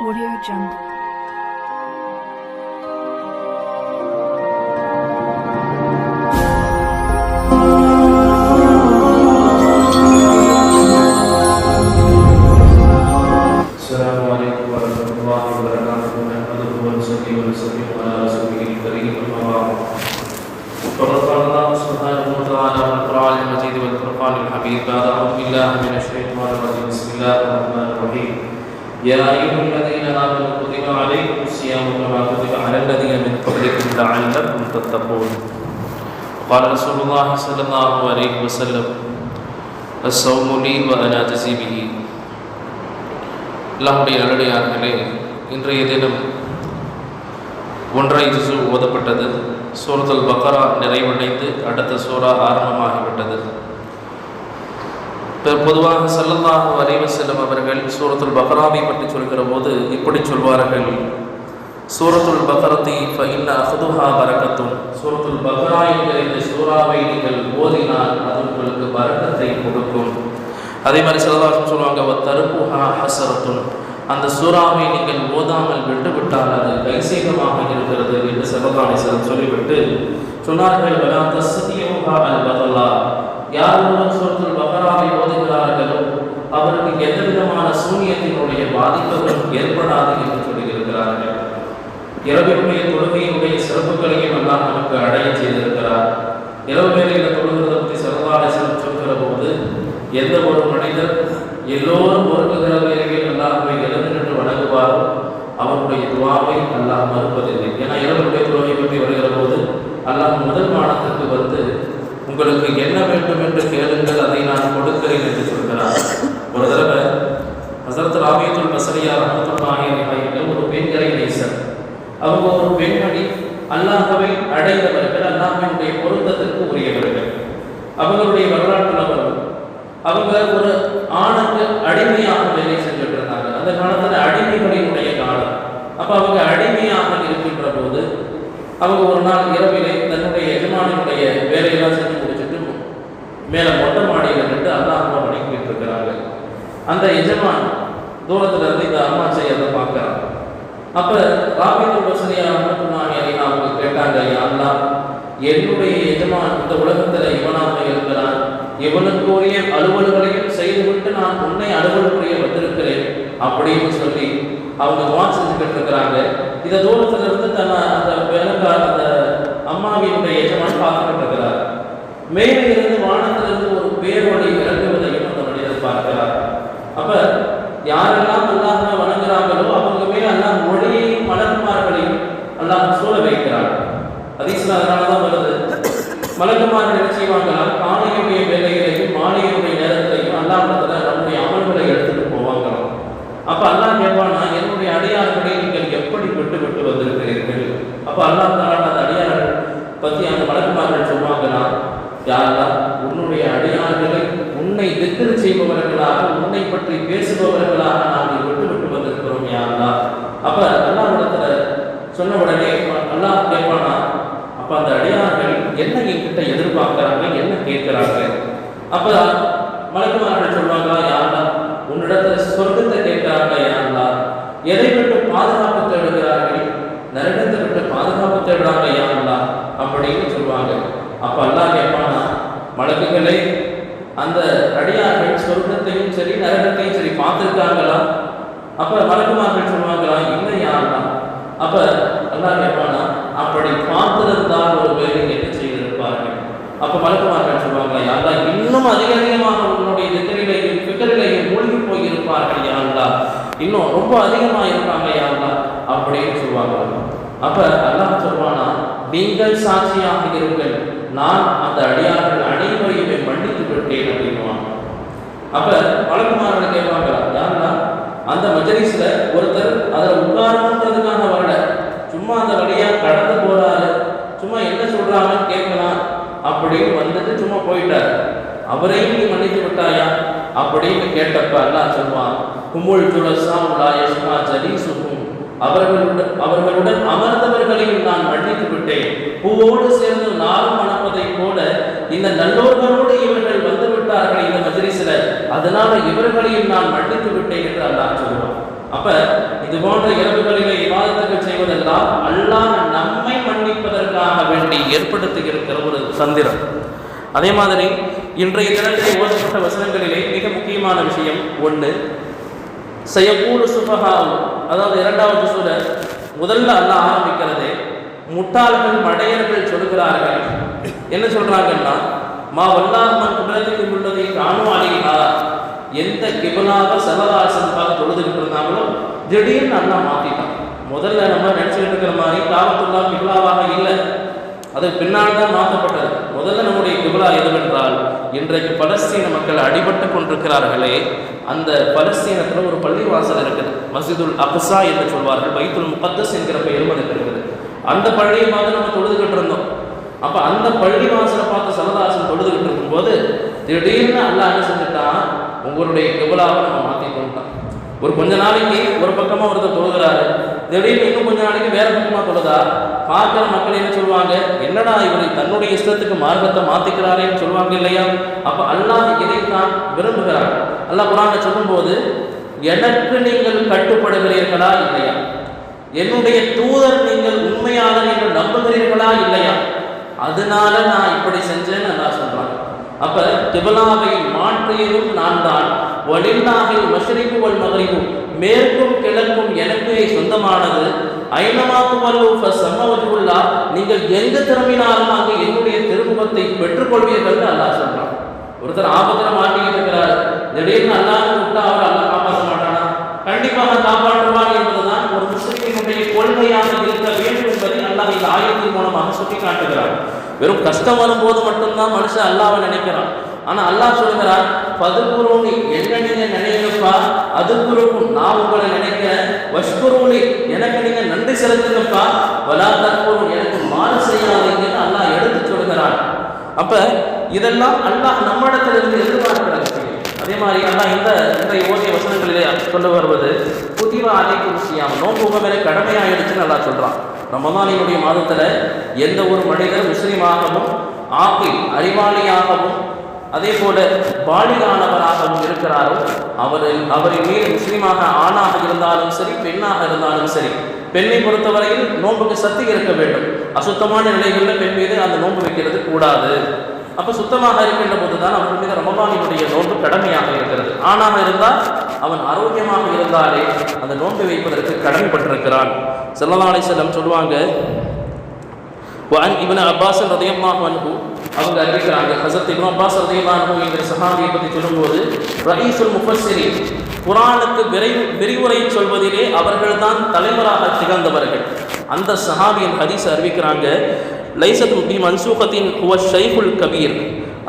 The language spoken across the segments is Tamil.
Audio Jungle. السلام عليكم ورحمة الله وبركاته. نحمده ونصلي ونسلم على رسوله الكريم. أما بعد. الله سبحانه وتعالى في القرآن المجيد والفرقان الحميد بعد أعوذ بالله من الشيطان الرجيم. بسم الله الرحمن الرحيم. يا أيها الذين آمنوا كتب عليكم الصيام كما كتب على الذين من قبلكم لعلكم تتقون قال رسول الله صلى الله عليه وسلم الصوم لي وأنا أجزي به அல்லாஹுடைய நல்லடியார்களே இன்றைய தினம் ஒன்றை ஜுசு ஓதப்பட்டது சூரத்துல் பக்கரா நிறைவடைந்து அடுத்த சூரா ஆரம்பமாகிவிட்டது இப்ப பொதுவாக சல்லல்லாஹு வரைவு செல்லும் அவர்கள் சூரத்துல் பக்ராவை பற்றி சொல்கிற போது இப்படி சொல்வார்கள். சூரத்துல் பக்ரத்தி ஃபஇன்ன அஹதுஹா பரக்கத்தும். சூரத்துல் பக்ரா என்கிற இந்த சூறாவை நீங்கள் ஓதினால் அது உங்களுக்கு பரக்கத்தை கொடுக்கும். அதே மாதிரி சிலதாசம் சொல்லுவாங்க "வ தருப்புஹா ஹசரத்தும். அந்த சூறாவை நீங்கள் ஓதாமல் விட்டுவிட்டால் அது கைசேகமாக இருக்கிறது என்று சிவகாணேஸ்வரன் சொல்லிவிட்டு சொன்னார்கள் "வலா தஸ்தியூஹா அல் யார் ஒருவர் சூரத்துல் பக்ராவை அவருக்கு எந்த விதமான சூனியத்தினுடைய பாதிப்புகளும் ஏற்படாது என்று சொல்லியிருக்கிறார்கள். இரவினுடைய தொழுகையினுடைய சிறப்புகளையும் எல்லாம் நமக்கு அடைய செய்திருக்கிறார். இரவு வேலையில் தொழுகிறத பற்றி சிறந்தாலேசனம் சொல்கிற போது எந்த ஒரு மனிதர் எல்லோரும் பொறுக்குகிற வேலையில் அல்லாஹ்வை எழுந்து நின்று வணங்குவாரோ அவருடைய துவாவை அல்லாஹ் மறுப்பதில்லை. ஏன்னா இரவனுடைய தொழுகை பற்றி வருகிற போது அல்லாஹ் முதல் மானத்திற்கு வந்து உங்களுக்கு என்ன வேண்டும் என்று கேளுங்கள் அதை நான் கொடுக்கிறேன் என்று சொல்கிறார். ராபியத்துல் பசரியா ரஹமத்துல்லாஹி அலைஹி ஒரு பெண்களை நேசர். அவங்க ஒரு பெண்மணி அல்லாஹவை அடைந்தவர்கள் அல்லாஹினுடைய பொருத்தத்திற்கு உரியவர்கள். அவங்களுடைய வரலாற்றில் வரும். அவங்க ஒரு ஆணுக்கு அடிமையாக வேலை செஞ்சுட்டு இருந்தாங்க அந்த காலத்துல அடிமைகளினுடைய காலம். அப்ப அவங்க அடிமையாக இருக்கின்ற போது அவங்க ஒரு நாள் இரவிலே தன்னுடைய எஜமானினுடைய வேலையெல்லாம் செஞ்சு முடிச்சுட்டு மேல மொட்டை மாடியில் நின்று அல்லாஹ் வணங்கிட்டு இருக்கிறாங்க அந்த எஜமான் தூரத்துல இருந்து இந்த அம்மா செய்யறதை பார்க்கறாங்க அப்ப ராபின் வசதியா மட்டும்தான் ஐயா அவங்க கேட்டாங்க ஐயா அல்லாஹ் என்னுடைய எஜமான் இந்த உலகத்துல இவனாக இருக்கிறான். இவனுக்குரிய அலுவல்களையும் செய்துவிட்டு நான் உன்னை அலுவல் வந்திருக்கிறேன் அப்படின்னு சொல்லி அவங்க துவா செஞ்சுக்கிட்டு இருக்கிறாங்க. இந்த தூரத்துல இருந்து தன்னை அந்த வேலைக்கார அந்த அம்மாவினுடைய எஜமான் பார்த்துக்கிட்டு இருக்கிறார். மேலே இருந்து வானத்திலிருந்து ஒரு பேரொழி இறங்குவதையும் அந்த மனிதர் பார்க்கிறார். அப்ப யாரெல்லாம் அல்லாஹ் வணங்குறாங்களோ அவங்க மேல அல்லாஹ் மொழியையும் மலக்குமார்களையும் அல்லாஹ் சூழ வைக்கிறார். அதீஸ்ல அதனால தான் வருது. மலக்குமார் என்ன செய்வாங்களாம் காலையுடைய வேலைகளையும் மாலையுடைய நேரத்திலையும் அல்லாஹ் நம்முடைய அமல்களை எடுத்துட்டு போவாங்களாம். அப்ப அல்லாஹ் கேட்பானா என்னுடைய அடியார்களை நீங்கள் எப்படி விட்டு விட்டு வந்திருக்கிறீர்கள்? அப்ப அல்லாஹ் தாலா அந்த அடியார்கள் பத்தி அந்த மலக்குமார்கள் சொல்லுவாங்களாம் யாரெல்லாம் உன்னுடைய அடியார்களை உன்னை செய்பவர்களாக உன்னை பற்றி பேசுபவர்களாக நாங்கள் விட்டு விட்டு வந்திருக்கிறோம் யாருலா அப்ப அல்லாஹ்விடத்துல சொன்ன உடனே அல்லாஹ் கேட்பானா அப்ப அந்த அடியார்கள் என்ன என்கிட்ட எதிர்பார்க்கிறாங்க என்ன கேட்கிறாங்க? அப்ப மலக்குமார்கள் சொல்றாங்களா யாருலா உன்னிடத்துல சொர்க்கத்தை கேட்கிறாங்க யாருலா எதை விட்டு பாதுகாப்பு தேடுகிறார்கள்? நரகத்தை விட்டு பாதுகாப்பு தேடுறாங்க யாருலா அப்படின்னு சொல்லுவாங்க அப்ப அல்லாஹ் கேட்பானா மலக்குகளே சொர்க்கத்தையும் சரி நரகத்தையும் சரி பார்த்துருக்காங்களா அப்ப மலக்குமார்கள் சொல்லுவாங்களா? இல்லை யாருலா அப்ப அல்லாஹ் கேட்பானா அப்படி பார்த்திருந்தால் ஒரு வேலை என்ன செய்திருப்பார்கள்? அப்ப மலக்குமார்கள் சொல்லுவாங்களா யாரா இன்னும் அதிக அதிகமாக உன்னுடைய திக்கரிலையும் பிக்கரிலையும் மூழ்கி போயிருப்பார்கள் யாருலா இன்னும் ரொம்ப அதிகமாக இருப்பாங்க யாருலா அப்படின்னு சொல்லுவாங்களா. அப்ப அல்லாஹ் சொல்வானா நீங்கள் சாட்சியாக இருங்கள். நான் அந்த அடியார்கள் அனைவரையுமே மன்னித்து விட்டேன் அப்படின்வான் அப்ப வழக்குமாரனை கேட்பாங்க யாருன்னா அந்த மஜலிஸ்ல ஒருத்தர் அதில் உட்காரணுன்றதுக்காக வரல. சும்மா அந்த வழியா கடந்து போறாரு. சும்மா என்ன சொல்றாங்கன்னு கேட்கலாம் அப்படின்னு வந்துட்டு சும்மா போயிட்டாரு. அவரையும் நீ மன்னித்து விட்டாயா அப்படின்னு கேட்டப்ப எல்லாம் சொல்லுவான் குமுள் துளசா உலா யஷ்மா ஜலீசுகும் அவர்களுடன் அவர்களுடன் அமர்ந்தவர்களையும் நான் மன்னித்து விட்டேன். பூவோடு சேர்ந்து நாளும் மணப்பதைப் போல இந்த நல்லோர்களோடு இவர்கள் வந்து விட்டார்கள் இந்த மஜ்லிஸ்ல அதனால இவர்களையும் நான் மன்னித்து விட்டேன் என்று அல்லாஹ் சொல்லுவான். அப்ப இது போன்ற இரவுகளிலே விவாதத்துக்கு செய்வதெல்லாம் அல்லாஹ் நம்மை மன்னிப்பதற்காக வேண்டி ஏற்படுத்தி இருக்கிற ஒரு சந்திரம் அதே மாதிரி இன்றைய தினத்திலே ஓதப்பட்ட வசனங்களிலே மிக முக்கியமான விஷயம் ஒன்று செய்யக்கூடு சுபகாவும் அதாவது இரண்டாவது சூழல் முதல்ல அல்லாஹ் ஆரம்பிக்கிறதே முட்டாள்கள் மடையர்கள் சொல்கிறார்கள் என்ன சொல்றாங்கன்னா மா வல்லாஹ்மன் குடலுக்கு உள்ளதை காணும் அழியா எந்த கிபலாக சலவாசன் தொழுதுகிட்டு இருந்தாங்களோ திடீர்னு அண்ணா மாத்திட்டான். முதல்ல நம்ம நினைச்சுக்கிட்டு இருக்கிற மாதிரி காலத்துள்ளா கிபலாவாக இல்லை. அது பின்னால் தான் மாற்றப்பட்டது. முதல்ல நம்முடைய கிபலா எதுவென்றால் இன்றைக்கு பலஸ்தீன மக்கள் அடிபட்டு கொண்டிருக்கிறார்களே அந்த பலஸ்தீனத்தில் ஒரு பள்ளிவாசல் இருக்குது. மசிதுல் அப்சா என்று சொல்வார்கள். பைத்துல் முகத்தஸ் என்கிற பெயரும் அதுக்கு இருக்குது. அந்த பள்ளியை பார்த்து நம்ம தொழுதுகிட்டு இருந்தோம். அப்போ அந்த பள்ளிவாசலை பார்த்து சரதாசன் தொழுதுகிட்டு இருக்கும்போது திடீர்னு அல்லாஹ் என்ன செஞ்சுட்டான்? உங்களுடைய கிபலாவை நம்ம மாற்றி கொண்டான் ஒரு கொஞ்ச நாளைக்கு ஒரு பக்கமாக ஒருத்தர் தொழுகிறாரு. திடீர்னு இன்னும் கொஞ்ச நாளைக்கு வேற பக்கமாக தொழுதா? பார்க்குற மக்கள் என்ன சொல்லுவாங்க? என்னடா இவர் தன்னுடைய இஷ்டத்துக்கு மார்க்கத்தை மாற்றிக்கிறாரேன்னு சொல்லுவாங்க இல்லையா? அப்போ அல்லாஹ் இதைத்தான் விரும்புகிறார். அல்லாஹ் குரானை சொல்லும்போது எனக்கு நீங்கள் கட்டுப்படுகிறீர்களா இல்லையா? என்னுடைய தூதர் நீங்கள் உண்மையாளர் என்று நம்புகிறீர்களா இல்லையா? அதனால நான் இப்படி செஞ்சேன்னு அல்லாஹ் அப்ப திபலாவை மாற்றியதும் நான் தான் வலில்லாகில் மஷரிப்பு வல் மகரிப்பு மேற்கும் கிழக்கும் எனக்கு சொந்தமானது. ஐநமாத்து வல்லூஃப நீங்கள் எந்த திரும்பினாலும் அங்கு என்னுடைய திருமுகத்தை பெற்றுக்கொள்வீர்கள் அல்லாஹ் சொல்றான் ஒருத்தர் ஆபத்தில் மாட்டிக்கிட்டு இருக்கிறார். திடீர்னு அல்லாஹ் விட்டா அவர் அல்லாஹ் காப்பாற்ற மாட்டானா? கண்டிப்பாக காப்பாற்றுவார் என்பதுதான் ஒரு முஸ்லிமினுடைய கொள்கையாக இருக்க வேண்டும் என்பதை அல்லாஹ் இந்த ஆயத்தின் மூலமாக சுட்டி காட்டுகிறார் வெறும் கஷ்டம் வரும்போது மட்டும்தான் மனுஷன் அல்லாவை நினைக்கிறான். ஆனால் அல்லாஹ் சொல்கிறார் பதுகுருணி என்ன நீங்கள் நினைக்கிறப்பா அதுக்குருக்கும் நான் உங்களை நினைக்கிறேன். வஷ்குருணி எனக்கு நீங்க நன்றி செலுத்துங்கப்பா. வலா தற்போரும் எனக்கு மாறு செய்யாதீங்கன்னு அல்லாஹ் எடுத்து சொல்கிறான் அப்ப இதெல்லாம் அல்லாஹ் நம்மிடத்திலிருந்து எதிர்பார்க்கிற விஷயம் அதே மாதிரி அல்லாஹ் இந்த இன்றைய ஓதிய வசனங்களிலே சொல்ல வருவது புதிவா அலைக்கும் விஷயம் நோன்பு உங்க மேலே கடமையாயிடுச்சுன்னு நல்லா சொல்கிறான் ரமதானினுடைய மாதத்தில் எந்த ஒரு மனிதர் முஸ்லீமாகவும் ஆப்பிள் அறிவாளியாகவும் அதே போல பாலிகானவராகவும் இருக்கிறாரோ அவர் அவரின் மீது முஸ்லீமாக ஆணாக இருந்தாலும் சரி பெண்ணாக இருந்தாலும் சரி பெண்ணை பொறுத்தவரையில் நோன்புக்கு சக்தி இருக்க வேண்டும். அசுத்தமான நிலைகளில் பெண் மீது அந்த நோன்பு வைக்கிறது கூடாது. அப்போ சுத்தமாக இருக்கின்ற போது தான் அவர்கள் மீது ரமபானினுடைய நோன்பு கடமையாக இருக்கிறது. ஆணாக இருந்தால் அவன் ஆரோக்கியமாக இருந்தாலே அந்த நோன்பு வைப்பதற்கு கடமைப்பட்டிருக்கிறான். செல்லல்லா அலிசல்லம் சொல்லுவாங்க இவன் அப்பாஸ் ரதயமாக அன்பு அவங்க அறிவிக்கிறாங்க ஹசத் இவன் அப்பாஸ் ரதயமாக என்ற சஹாபியை பற்றி சொல்லும்போது ரயீசுல் முஃபஸ்ஸிரி குரானுக்கு விரை விரிவுரை சொல்வதிலே அவர்கள்தான் தலைவராக திகழ்ந்தவர்கள். அந்த சஹாபியின் ஹதீஸ் அறிவிக்கிறாங்க லைசத் பி மன்சூகத்தின் ஹுவ ஷைஹுல் கபீர்.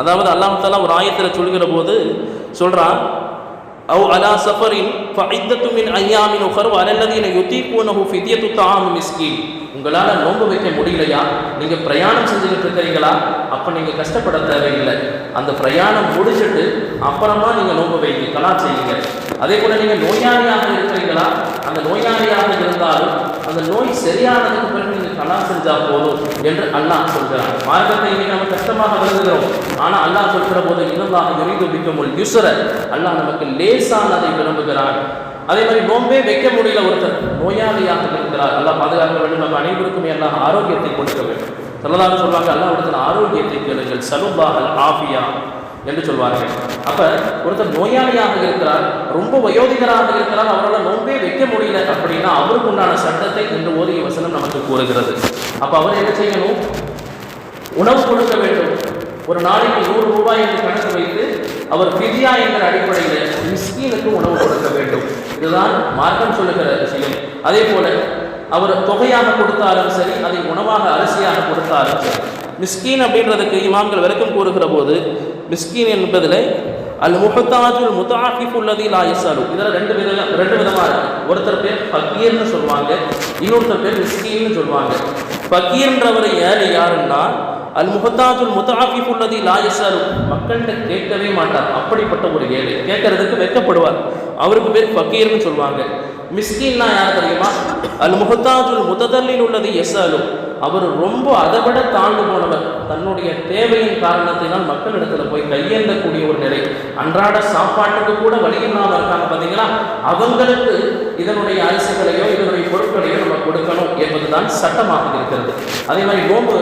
அதாவது அல்லாமத்தாலா ஒரு ஆயத்தில் சொல்கிற போது சொல்கிறான் أو على سفر فعدة من أيام أخر وعلى الذين يطيقونه فدية طعام مسكين உங்களால் நோன்பு வைக்க முடியலையா நீங்கள் பிரயாணம் செஞ்சுக்கிட்டு இருக்கிறீங்களா அப்போ நீங்கள் கஷ்டப்பட தேவையில்லை அந்த பிரயாணம் முடிச்சுட்டு அப்புறமா நீங்கள் நோன்பு வைங்க கலா செய்யுங்க அதே போல் நீங்கள் நோயாளியாக இருக்கிறீங்களா அந்த நோயாளியாக இருந்தாலும் அந்த நோய் சரியானதுக்கு பிறகு நீங்கள் கலா செஞ்சால் போதும் என்று அல்லாஹ் சொல்கிறான். மார்க்கத்தை இன்னைக்கு நம்ம கஷ்டமாக விளங்குகிறோம் ஆனால் அல்லாஹ் சொல்கிற போது இன்னும் எரிந்து பிடிக்கும் யுசர அல்லாஹ் நமக்கு லேசானதை விரும்புகிறான். அதே மாதிரி நோம்பே வைக்க முடியல ஒருத்தர். நோயாளியாக இருக்கிறார். அல்லாஹ் பாதுகாக்க வேண்டும். நம்ம அனைவருக்குமே எல்லாம் ஆரோக்கியத்தை கொடுக்க வேண்டும். சொல்லலாம் சொல்வாங்க அல்லாஹ் ஒருத்தர் ஆரோக்கியத்தை கேளுங்கள். சலுபா அல் ஆஃபியா. என்று சொல்வார்கள். அப்ப ஒருத்தர் நோயாளியாக இருக்கிறார் ரொம்ப வயோதிகராக இருக்கிறார் அவரால் நோன்பே வைக்க முடியல அப்படின்னா அவருக்கு உண்டான சட்டத்தை இந்த ஓதிய வசனம் நமக்கு கூறுகிறது. அப்ப அவர் என்ன செய்யணும்? உணவு கொடுக்க வேண்டும். ஒரு நாளைக்கு நூறு ரூபாய் என்று கணக்கு வைத்து அவர் பிதியா என்கிற அடிப்படையில் மிஸ்கீனுக்கு உணவு கொடுக்க வேண்டும். இதுதான் மார்க்கம் சொல்லுகிற விஷயம். அதே போல அவர் தொகையாக கொடுத்தாலும் சரி அதை உணவாக அரிசியாக கொடுத்தாலும் சரி மிஸ்கீன் அப்படின்றதுக்கு இமாம்கள் விளக்கம் கூறுகிற போது மிஸ்கீன் என்பதில் அல் முகத்தாஜுல் முத்தாஃபிஃப் உள்ளதி லா யஸ்அலு. இதில் ரெண்டு விதம் ரெண்டு விதமாக இருக்கு. ஒருத்தர் பேர் ஃபக்கீர்னு சொல்லுவாங்க இன்னொருத்தர் பேர் மிஸ்கீன்னு சொல்லுவாங்க. ஃபக்கீர்ன்றவர் ஏழை யாருன்னா அல் முகத்தாஜுல் முத்தாஃபிஃப் உள்ளதி லா மக்கள்கிட்ட கேட்கவே மாட்டார். அப்படிப்பட்ட ஒரு ஏழை. கேட்கறதுக்கு வெக்கப்படுவார் அவருக்கு பேர் ஃபக்கீர்னு சொல்லுவாங்க. மிஸ்கீன்னா யார் தெரியுமா? அல் முகத்தாஜுல் முததல்லில் உள்ளது எஸ்அலு அவர் ரொம்ப அதை விட தாழ்ந்து போனவர். தன்னுடைய தேவையின் காரணத்தினால் மக்களிடத்துல போய் கையேந்தக்கூடிய ஒரு நிலை. அன்றாட சாப்பாட்டுக்கு கூட வழி இல்லாமல் இருக்காங்க பார்த்தீங்களா அவங்களுக்கு இதனுடைய அரிசிகளையோ இதனுடைய பொருட்களையோ நம்ம கொடுக்கணும் என்பதுதான் சட்டமாக இருக்கிறது. அதே மாதிரி நோன்பு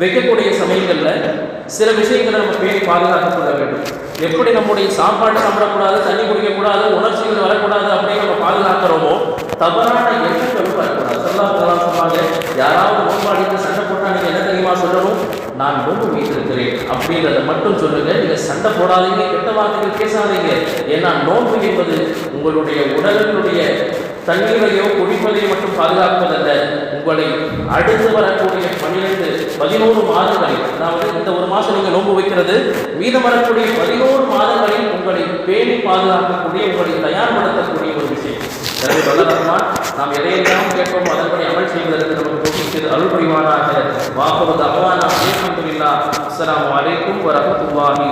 வைக்கக்கூடிய சமயங்களில் சில விஷயங்களை நம்ம பேணி பாதுகாத்துக் கொள்ள வேண்டும். எப்படி நம்முடைய சாப்பாடு சாப்பிடக்கூடாது தண்ணி குடிக்கக்கூடாது உணர்ச்சிகள் வரக்கூடாது அப்படின்னு நம்ம பாதுகாக்கிறோமோ தவறான எண்ணங்களும் வரக்கூடாது. சொல்லா போகலாம் சொன்னாங்க யாராவது நோம்பாடிட்டு சண்டை போட்டா நீங்க என்ன தெரியுமா சொல்லணும் நான் நோன்பு அப்படிங்கிறத மட்டும் சொல்லுங்க. நீங்க சண்டை போடாதீங்க கெட்ட வார்த்தைகள் பேசாதீங்க. ஏன்னா நோன்பு என்பது உங்களுடைய உடலினுடைய தண்ணீரையோ குடிப்பதையோ மட்டும் பாதுகாப்பதல்ல. உங்களை அடுத்து வரக்கூடிய பன்னிரெண்டு பதினோரு மாதங்களில் அதாவது இந்த ஒரு மாதம் நீங்கள் நோன்பு வைக்கிறது மீதம் வரக்கூடிய பதினோரு மாதங்களில் உங்களை பேணி பாதுகாக்கக்கூடிய உங்களை தயார்படுத்தக்கூடிய ஒரு விஷயம். எனவே வல்லரஹ்மான் நாம் எதையெல்லாம் கேட்போம் அதன்படி அமல் செய்வதற்கு நமக்கு போட்டிக்கு அருள் புரிவானாக. வாக்குவது அவானா அலைஹம்துலில்லாஹ் அஸ்ஸலாமு அலைக்கும் வரஹ்மத்துல்லாஹி